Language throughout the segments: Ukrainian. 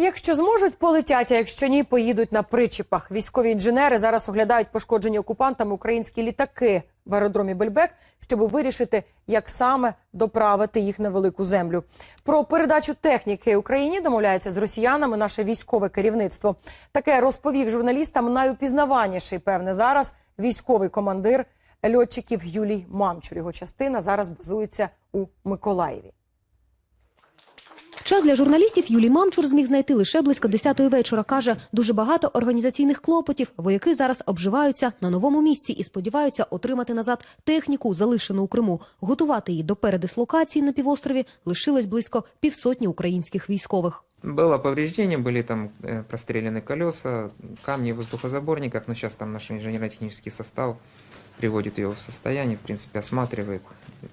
Якщо зможуть, полетять, а якщо ні, поїдуть на причіпах. Військові інженери зараз оглядають пошкоджені окупантами українські літаки в аеродромі Бельбек, щоб вирішити, як саме доправити їх на велику землю. Про передачу техніки Україні домовляється з росіянами наше військове керівництво. Таке розповів журналістам найупізнаваніший, певне, зараз військовий командир льотчиків Юлій Мамчур. Його частина зараз базується у Миколаєві. Час для журналістів Юлій Мамчур зміг знайти лише близько 10-ї вечора. Каже, дуже багато організаційних клопотів. Вояки зараз обживаються на новому місці і сподіваються отримати назад техніку, залишену у Криму. Готувати її до передислокації на півострові лишилось близько півсотні українських військових. Было повреждение, были там э, простреляны колеса, камни в воздухозаборниках, но сейчас там наш инженерно-технический состав приводит ее в состояние, в принципе, осматривает.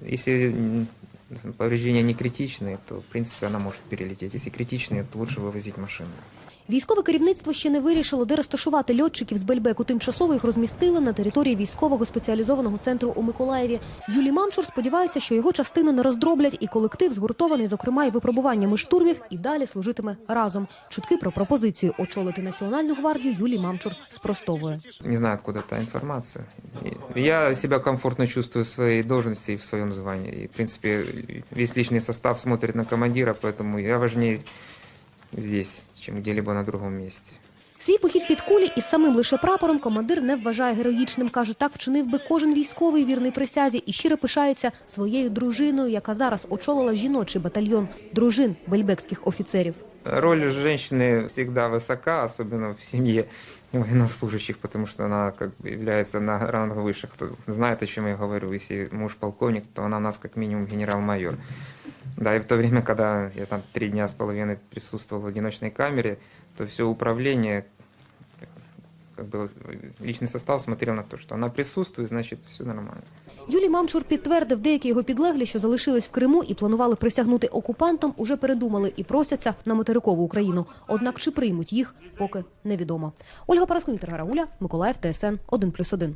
Если м, повреждения не критичные, то, в принципе, она может перелететь. Если критичные, то лучше вывозить машину. Військове керівництво ще не вирішило, де розташувати льотчиків з Бельбеку. Тимчасово їх розмістили на території військового спеціалізованого центру у Миколаєві. Юлій Мамчур сподівається, що його частину не роздроблять, і колектив, згуртований, зокрема, і випробуваннями штурмів, і далі служитиме разом. Чутки про пропозицію очолити національну гвардію Юлій Мамчур спростовує. Не знаю, откуда та информация. И Я себя комфортно чувствую в своей должности и в своем звании. И, в принципе, весь личный состав смотрит на командира, поэтому я важнее здесь, чем где-либо на другом месте. Свій похід під кулі із самим лише прапором командир не вважає героїчним. Каже, так вчинив би кожен військовий вірний присязі і щиро пишається своєю дружиною, яка зараз очолила жіночий батальйон дружин бельбекських офіцерів. Роль женщины всегда высока, особенно в семье военнослужащих, потому что она как бы является на ранг выше. Кто знает, о чем я говорю. Если муж полковник, то она у нас как минимум генерал-майор. Да, и в то время, когда я там три дня с половиной присутствовал в одиночной камере, то все управление, как бы личный состав смотрел на то, что она присутствует, значит, все нормально. Юлій Мамчур підтвердив, деякі його підлеглі, що залишились в Криму і планували присягнути окупантом, уже передумали і просяться на материкову Україну. Однак чи приймуть їх, поки невідомо. Ольга Параскунь, Таргара Гуля, Миколаїв, ТСН 1+,1.